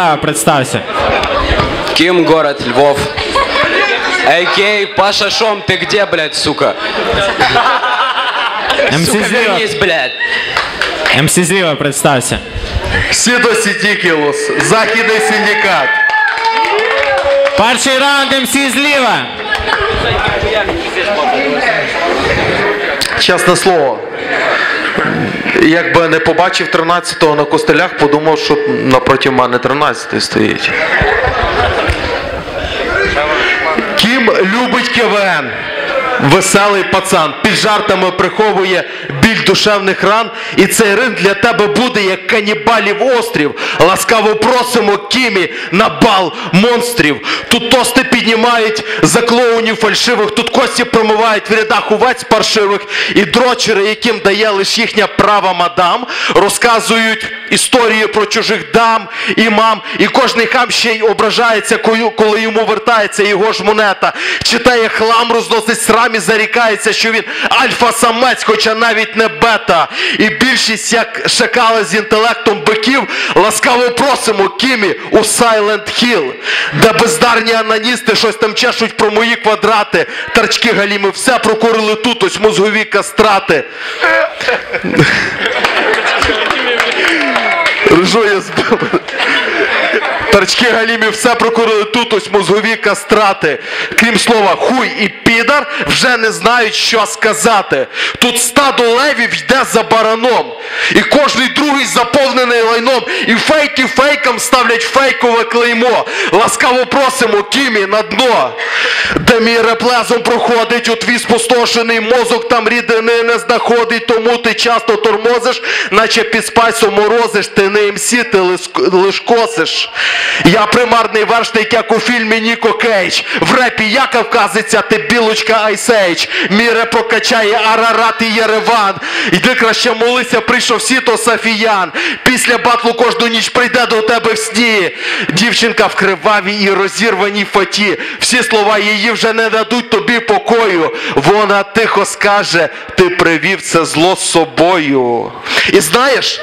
справа, представься. Ким, город Львов. Эй, Паша Шом, ты где, блядь, сука? МС Сука, Зліва, вернись, блядь. МС Зліва, представся. Сідо Сітікілус, Західний синдикат. Перший раунд МС зліва. Чесне слово. Якби не побачив 13-го на костелях, подумав, що напроти мене 13-й стоїть. Кім любить КВН. Веселий пацан під жартами приховує біль душевних ран, і цей ринг для тебе буде як канібалів острів. Ласкаво просимо Кімі на бал монстрів. Тут тости піднімають за клоунів фальшивих, тут кості промивають в рядах овець паршивих, і дрочери, яким дає лише їхня права мадам, розказують історії про чужих дам і мам, і кожний хам ще й ображається, коли йому вертається його ж монета. Читає хлам, розносить срам і зарікається, що він альфа-самець, хоча навіть не бета. І більшість, як шакали з інтелектом биків, ласкаво просимо Кімі у Silent Hill, де бездарні ананісти щось там чешуть про мої квадрати. Тарчки галіми все прокурили тут, ось мозгові кастрати. Ржу я збив. Тарчки галімі все прокурили тут, ось мозгові кастрати. Крім слова хуй і підар вже не знають, що сказати. Тут стадо левів йде за бараном. І кожний другий заповнений лайном. І фейки фейкам ставлять фейкове клеймо. Ласкаво просимо Кімі на дно. Де мій реплезом проходить, у твій спустошений мозок там рідини не знаходить, тому ти часто тормозиш, наче під спайсом морозиш, ти не МС, ти лиш косиш. Я примарний вершник, як у фільмі Ніко Кейдж. В репі я кавказиця, ти білочка Айсейдж. Міре прокачає Арарат і Єреван. Йди краще молися, прийшов сіто Сафіян. Після батлу кожну ніч прийде до тебе в сні. Дівчинка в кривавій і розірваній фаті. Всі слова її вже не дадуть тобі покою. Вона тихо скаже, ти привів це зло з собою. І знаєш,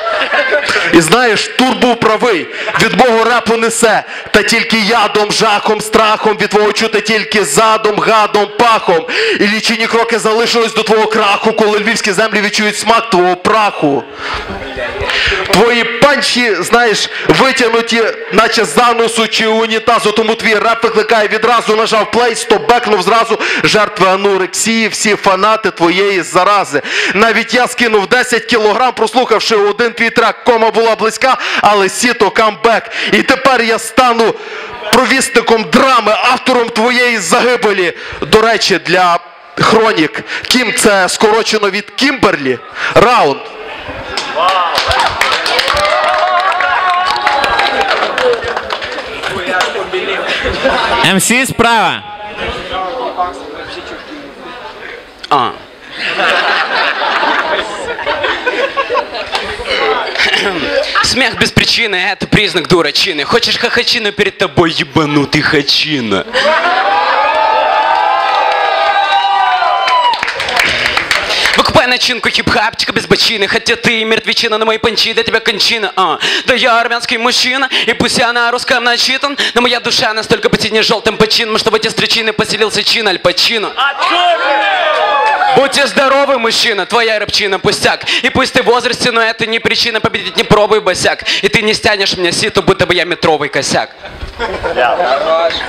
і знаєш, Тур був правий, від мого репу несе, та тільки ядом, жахом, страхом, від твого чути тільки задом, гадом, пахом. І лічені кроки залишились до твого краху, коли львівські землі відчують смак твого праху. Твої панчі, знаєш, витягнуті, наче заносу чи унітазу, тому твій реп викликає відразу, нажав плей, стоп, бекнув зразу жертви анорексії, всі фанати твоєї зарази. Навіть я скинув 10 кілограм, прослухавши один твій трек, кома була близька, але сіто камбек. І тепер я стану провісником драми, автором твоєї загибелі. До речі, для хронік, Кім це скорочено від Кімберлі. Раунд. МС справа. А. Смех без причины – это признак дурачины. Хочешь хохочину перед тобой, ебанутый хачина. Начинку хип-хапчика без бочины. Хотя ты мертвечина на моей панчи, да тебя кончина а. Да я армянский мужчина, и пусть я на русском начитан Но моя душа настолько потемнее желтым почином Что в эти строчины поселился чин Аль Пачино. Будьте здоровы, мужчина, твоя рыбчина пустяк. И пусть ты в возрасте, но это не причина победить, не пробуй, босяк. И ты не стянешь мне ситу, будто бы я метровый косяк. Слушай,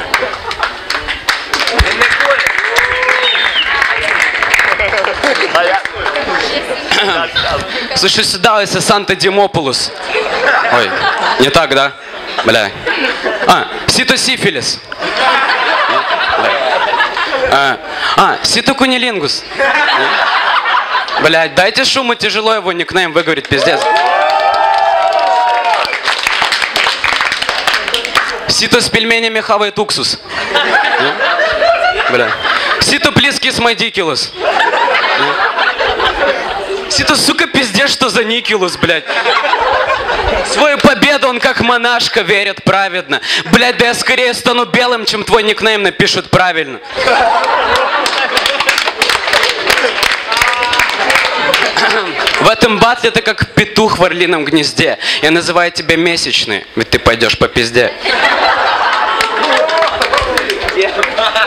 сюда, если Санта Димополус Ой, не так, да? Бля А, ситосифилис А, а ситокунилингус Блять, дайте шуму, тяжело его никнейм выговорить, пиздец. Сито с пельменями хавает уксус. Бля. Сито плиски с Сито, сука, пиздец, что за никилус, блядь. Свою победу он как монашка верит праведно. Блядь, да я скорее стану белым, чем твой никнейм напишут правильно. В этом батле ты как петух в орлином гнезде. Я называю тебя месячный, ведь ты пойдешь по пизде.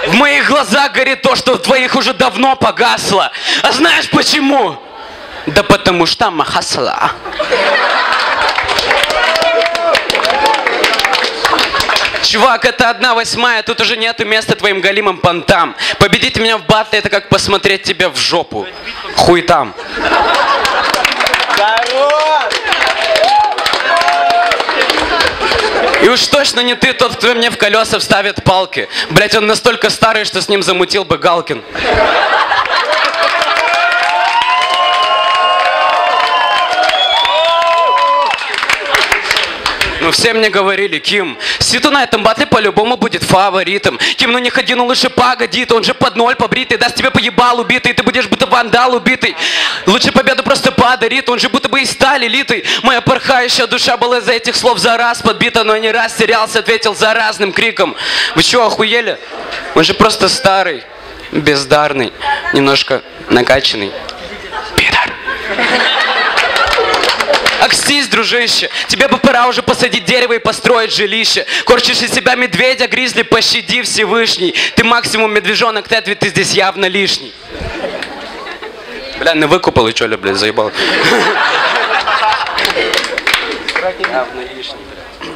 В моих глазах горит то, что в твоих уже давно погасло. А знаешь почему? Да потому что махасла. Чувак, это одна восьмая, тут уже нету места твоим галимым понтам. Победить меня в батле это как посмотреть тебя в жопу. Хуй там. И уж точно не ты тот, кто мне в колеса вставит палки. Блять, он настолько старый, что с ним замутил бы Галкин. Ну все мне говорили, Ким, Ситу на этом батле по-любому будет фаворитом. Ким, ну не ходи, ну лучше погоди, он же под ноль побритый, даст тебе поебал убитый, ты будешь будто вандал убитый. Лучше победу просто подарит, он же будто бы из стали литый. Моя порхающая душа была из-за этих слов за раз подбита, но не раз терялся, ответил за разным криком. Вы что, охуели? Он же просто старый, бездарный, немножко накачанный. Пидор. Акстись, дружище, тебе бы пора уже посадить дерево и построить жилище. Корчишь из себя медведя, гризли, пощади Всевышний. Ты максимум медвежонок Тедви, ты здесь явно лишний. Бля, не выкупал и что ли, блядь, заебал. Явно лишний, бля.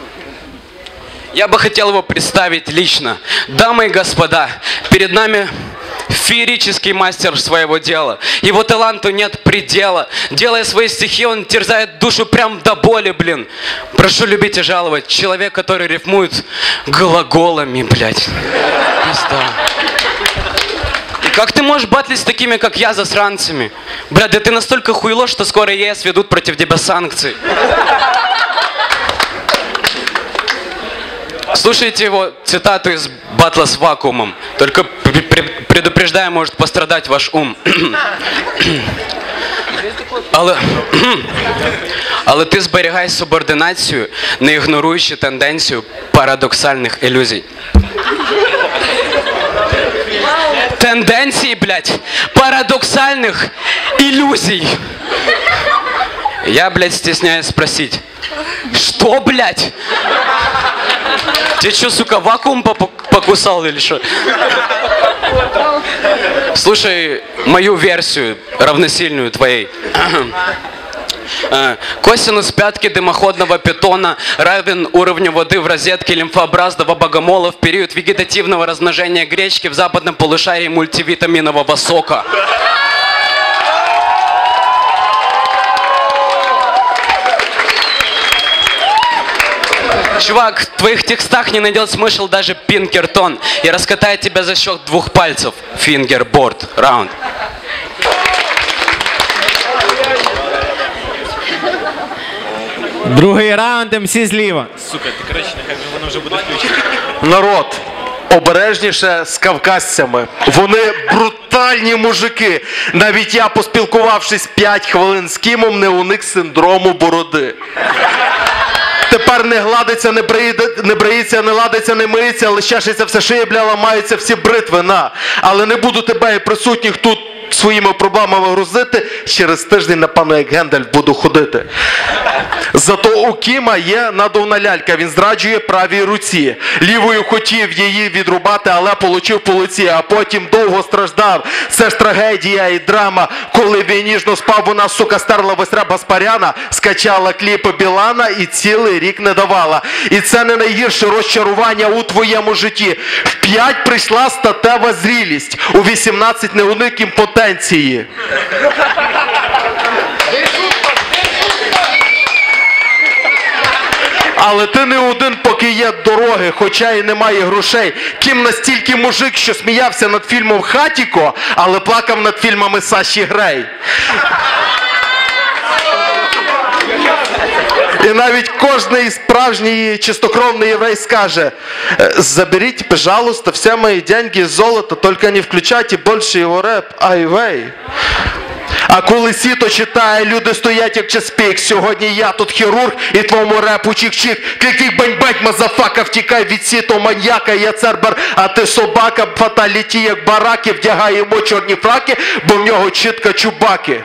Я бы хотел его представить лично. Дамы и господа, перед нами феерический мастер своего дела. Его таланту нет предела. Делая свои стихи, он терзает душу прям до боли, блин. Прошу любить и жаловать. Человек, который рифмует глаголами, блядь. И Как ты можешь батлить с такими, как я, засранцами? Бля, да ты настолько хуйло, что скоро ЕС ведут против тебя санкции. Слушайте его цитату из батла с вакуумом. Только предупреждаю, может пострадать ваш ум. Але, але ти зберігай субординацію, не ігноруючи тенденцію парадоксальних ілюзій. Тенденції, блядь, парадоксальных иллюзий. Я, блядь, стесняюсь спросить. Что, блядь? Тебе что, сука, вакуум покусал или что? Слушай мою версию, равносильную твоей. Э, Косинус пятки дымоходного питона равен уровню воды в розетке лимфообразного богомола в период вегетативного размножения гречки в западном полушарии мультивитаминового сока. Чувак, в твоих текстах не найдет смысл даже пинкертон. Я раскатаю тебя за счет двух пальцев. Фингерборд. Раунд. Другий раунд МС зліва. Супер, підкрещений, як воно вже буде включено. Народ, обережніше з кавказцями. Вони брутальні мужики. Навіть я, поспілкувавшись 5 хвилин з Кімом, не уник синдрому бороди. Тепер не гладиться, не, бриє, не бриється, не ладиться, не миється, лищашиться все шиє, бля, ламаються всі бритви, на. Але не буду тебе і присутніх тут своїми проблемами грузити. Через тиждень, напевно, як Гендель буду ходити. Зато у Кіма є надувна лялька, він зраджує правій руці. Лівою хотів її відрубати, але получив по лиці, а потім довго страждав. Це ж трагедія і драма. Коли він ніжно спав, вона, сука, стерла весь реп Гаспаряна, скачала кліпи Білана і цілий рік не давала. І це не найгірше розчарування у твоєму житті. В п'ять прийшла статева зрілість, у 18 не уник імпотенції. Але ти не один, поки є дороги, хоча і немає грошей. Ким настільки мужик, що сміявся над фільмом Хатіко, але плакав над фільмами Саші Грей. І навіть кожний справжній чистокровний єврей скаже: «Е, заберіть, пожалуйста, все мої деньги з золота, тільки не включайте більше його реп, айвей. А коли сіто читає, люди стоять як часпік. Сьогодні я тут хірург і твоєму репу чик-чик. Клик-клик, бань-бать, мазафака, втікай від сіто маньяка. Я цербер, а ти собака, фаталіті, як бараки, вдягаємо чорні фраки, бо в нього чітка чубаки.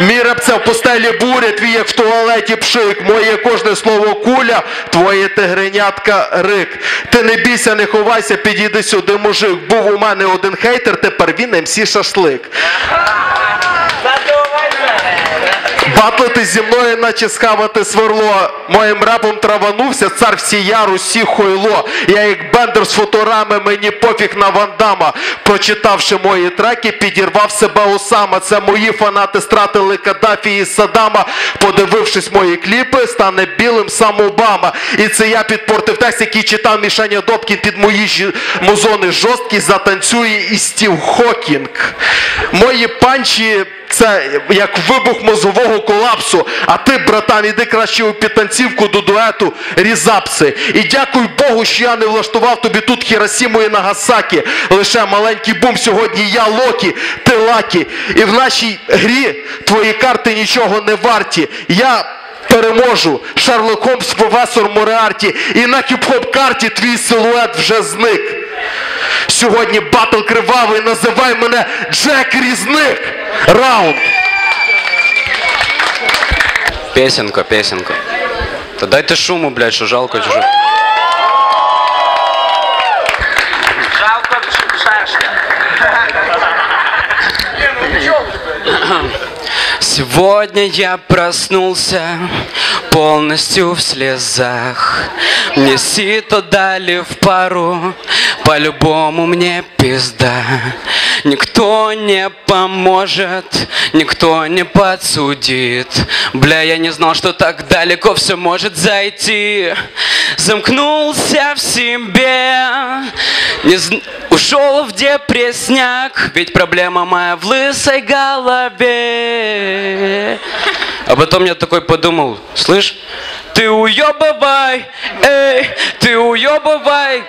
Мій реп це в постелі буря, твій як в туалеті пшик. Моє кожне слово куля, твоє тигренятка рик. Ти не бійся, не ховайся, підійди сюди, мужик. Був у мене один хейтер, тепер він МС шашлик. Батлити зі мною, наче схавати сверло. Моїм рапом траванувся, цар всія Русі хойло. Я як бендер з фоторами, мені пофіг на вандама. Прочитавши мої треки, підірвав себе Осама. Це мої фанати стратили Каддафі і Саддама. Подивившись мої кліпи, стане білим сам Обама. І це я підпортив текст, який читав Мішаня Добкін під мої жі- музони жорсткі, затанцює і Стів Хокінг. Мої панчі це як вибух мозгового колапсу. А ти, братан, іди краще у підтанцівку до дуету Різапси. І дякуй Богу, що я не влаштував тобі тут Хіросіму і Нагасакі. Лише маленький бум сьогодні я Локі, ти Лакі. І в нашій грі твої карти нічого не варті. Я переможу. Шерлок Холмс, професор Мореарті. І на хіп-хоп карті твій силует вже зник. Сьогодні батл кривавий, називай мене Джек Різник. Раунд. Песенка, песенка. Та дайте шуму, блядь, що жалко чужих. Жалко шашка. Сегодня я проснулся полностью в слезах. Мне сито дали в пару, по-любому мне пизда. Никто не поможет, никто не подсудит. Бля, я не знал, что так далеко все может зайти. Замкнулся в себе, не зн- ушел в депрессняк Ведь проблема моя в лысой голове А потом я такой подумал, слышь, ты уебывай, эй, ты уебывай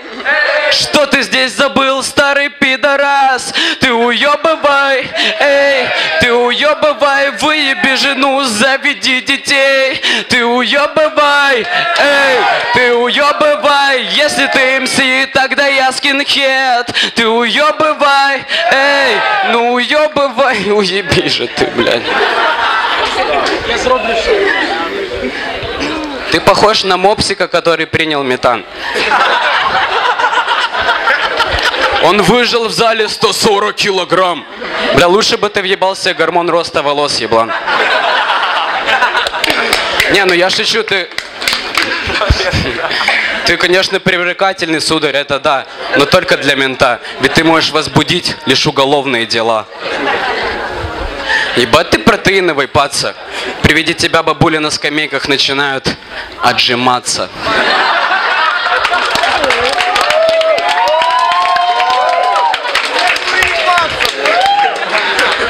Что ты здесь забыл, старый пидорас? Ты уебывай, эй, ты уебывай Выеби жену, заведи детей. Ты уебывай, эй, ты уебывай Если ты МС, тогда я скинхед. Ты уебывай, эй, ну уебывай Уеби же ты, блядь Ты похож на мопсика, который принял метан. Он выжил в зале 140 килограмм. Бля, лучше бы ты въебался гормон роста волос, еблан. Не, ну я шучу, ты... Ты, конечно, привлекательный, сударь, это да, но только для мента. Ведь ты можешь возбудить лишь уголовные дела. Ебать ты протеиновый, паца. При виде тебя бабули на скамейках начинают отжиматься.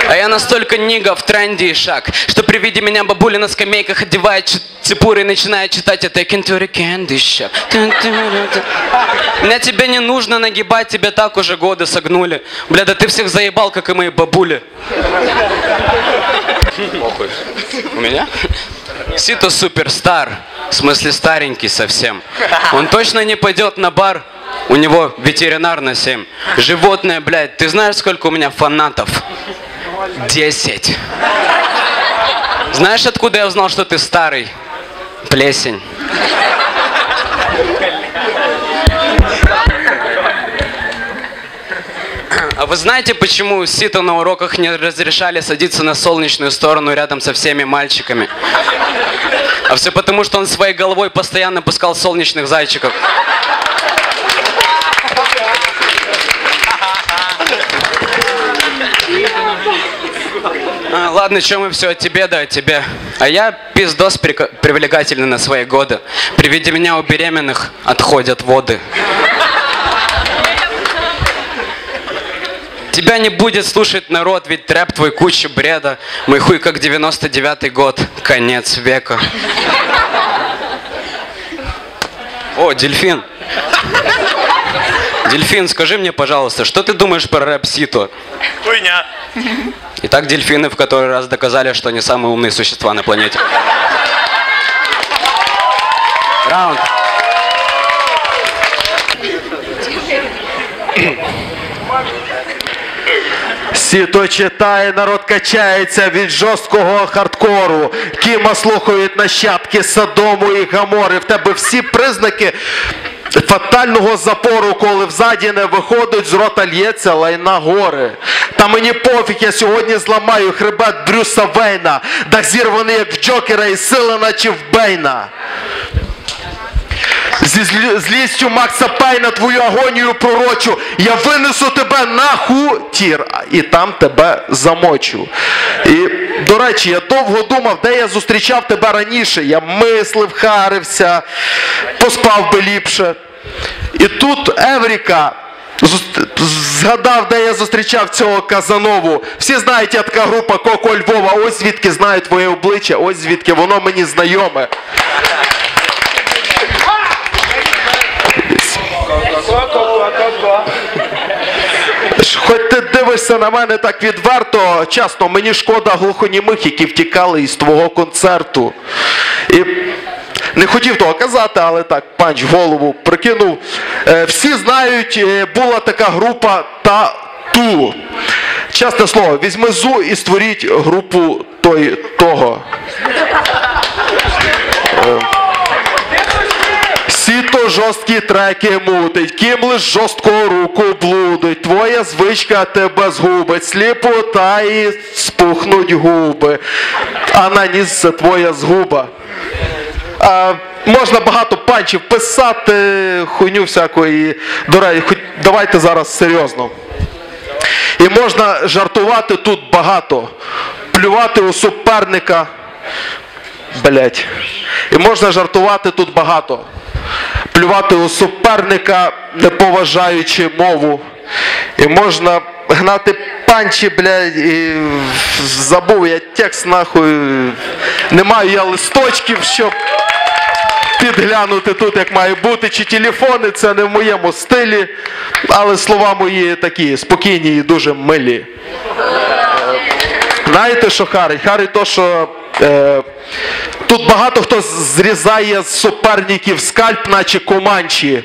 А я настолько нига в тренде и шаг, что при виде меня бабуля на скамейках одевает цепуры и начинает читать это Кентури Candy Shop. Мне тебе не нужно нагибать, тебя так уже годы согнули. Бля, да ты всех заебал, как и мои бабули. Похуй. У меня? Сито суперстар. В смысле старенький совсем. Он точно не пойдет на бар. У него ветеринар на 7. Животное, блядь, ты знаешь, сколько у меня фанатов? 10. Знаешь, откуда я узнал, что ты старый? Плесень. А вы знаете, почему Сито на уроках не разрешали садиться на солнечную сторону рядом со всеми мальчиками? А все потому, что он своей головой постоянно пускал солнечных зайчиков. Ладно, что мы все о тебе, да о тебе. А я пиздос привлекательный на свои годы. При виде меня у беременных отходят воды. Тебя не будет слушать народ, ведь трэп твой куча бреда. Мой хуй как 99-й год, конец века. О, дельфин. Дельфин, скажи мне, пожалуйста, что ты думаешь про рэп-сито? Хуйня. Итак, дельфины в который раз доказали, что они самые умные существа на планете. Раунд. Сіто читає, народ качається від жорсткого хардкору. Кіма слухають нащадки Содому і Гамори. В тебе всі признаки фатального запору, коли взаді не виходить, з рота лється лайна гори. Та мені пофіг, я сьогодні зламаю хребет Брюса Вейна. Дах зірваний, як в Джокера, і сила, наче в Бейна. Зі злістю Макса Пейна твою агонію пророчу. Я винесу тебе на хутір і там тебе замочу. І, до речі, я довго думав, де я зустрічав тебе раніше. Я мислив, харився, поспав би ліпше. І тут Евріка. Згадав, де я зустрічав цього Казанову. Всі знають, я така група Коко Львова. Ось звідки знаю твоє обличчя, ось звідки воно мені знайоме. Ж Хоч ти дивишся на мене так відверто, чесно, мені шкода глухонімих, які втікали із твого концерту. І не хотів того казати, але так, панч голову прикинув. Е, всі знають, е, була така група Тату. Чесне слово, візьми зу і створіть групу той, того. Сіто треки мутить, ким лиш жорстко руку блудить. Твоя звичка тебе згубить, сліпота і спухнуть губи. А на ніс це твоя згуба. А, можна багато панчів писати, хуйню всякої. Давайте зараз серйозно. І можна жартувати тут багато, плювати у суперника. Блять. І можна жартувати тут багато. Плювати у суперника, не поважаючи мову. І можна гнати панчі, блядь, і забув я текст нахуй. Не маю я листочків, щоб підглянути тут, як має бути, чи телефони, це не в моєму стилі. Але слова мої такі спокійні і дуже милі. Знаєте, що Харить? Харить то, що е, тут багато хто зрізає з суперників скальп, наче команчі.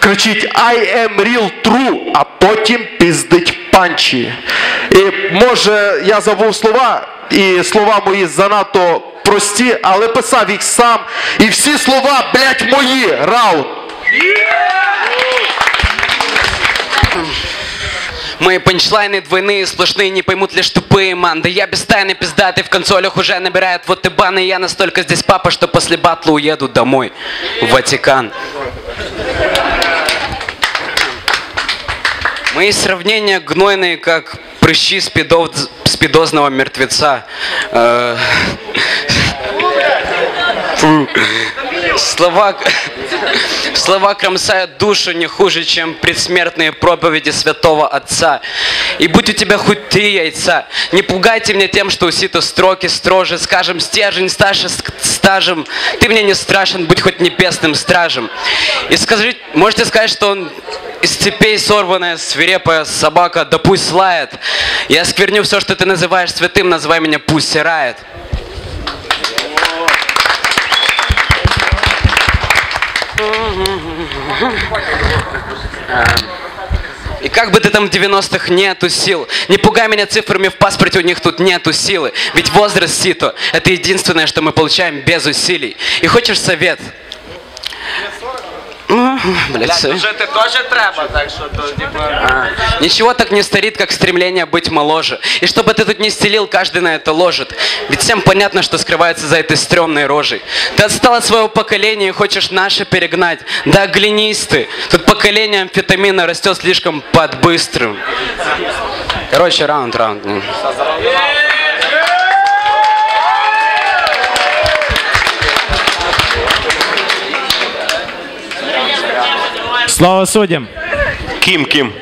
Кричить I am real true, а потім піздить панчі. І може я забув слова, і слова мої занадто прості, але писав їх сам. І всі слова, блять, мої. Раунд. Мои панчлайны двойные, сплошные, не поймут лишь тупые, ман. Да я без тайны пиздатый, в консолях уже набирают вот и баны. Я настолько здесь папа, что после батла уеду домой, в Ватикан. Мои сравнения гнойные, как прыщи спидоз- спидозного мертвеца. Э, Слова, слова кромсают душу не хуже, чем предсмертные проповеди святого отца. И будь у тебя хоть три яйца, не пугайте меня тем, что у сито строки строже, скажем, стержень старше стажем. Ты мне не страшен, будь хоть небесным стражем. И скажите, можете сказать, что он из цепей сорванная свирепая собака, да пусть лает. Я скверню все, что ты называешь святым, называй меня пусть сирает. И как бы ты там в 90-х нету сил, не пугай меня цифрами в паспорте, у них тут нету силы. Ведь возраст сито – это единственное, что мы получаем без усилий. И хочешь совет? Ну, блядь, жити теж треба, так що то, типа... Ничего так не старит, как стремление быть моложе. И чтобы ты тут не стелил, каждый на это ложит. Ведь всем понятно, что скрывается за этой стрёмной рожей. Ты отстал от своего поколения и хочешь наше перегнать. Да оглянись ты. Тут поколение амфетамина растет слишком под быстрым. Короче, раунд, раунд. ну. Слово суддям. Кім, кім.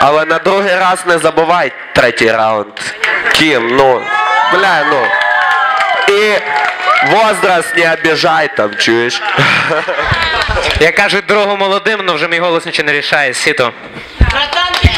Але на другий раз не забувай третій раунд. Кім, ну. Бля, ну. І Возраст не обіжай там, чуєш? Я кажу другу молодим, але вже мій голос нічого не рішає. Сіто. Братан, ти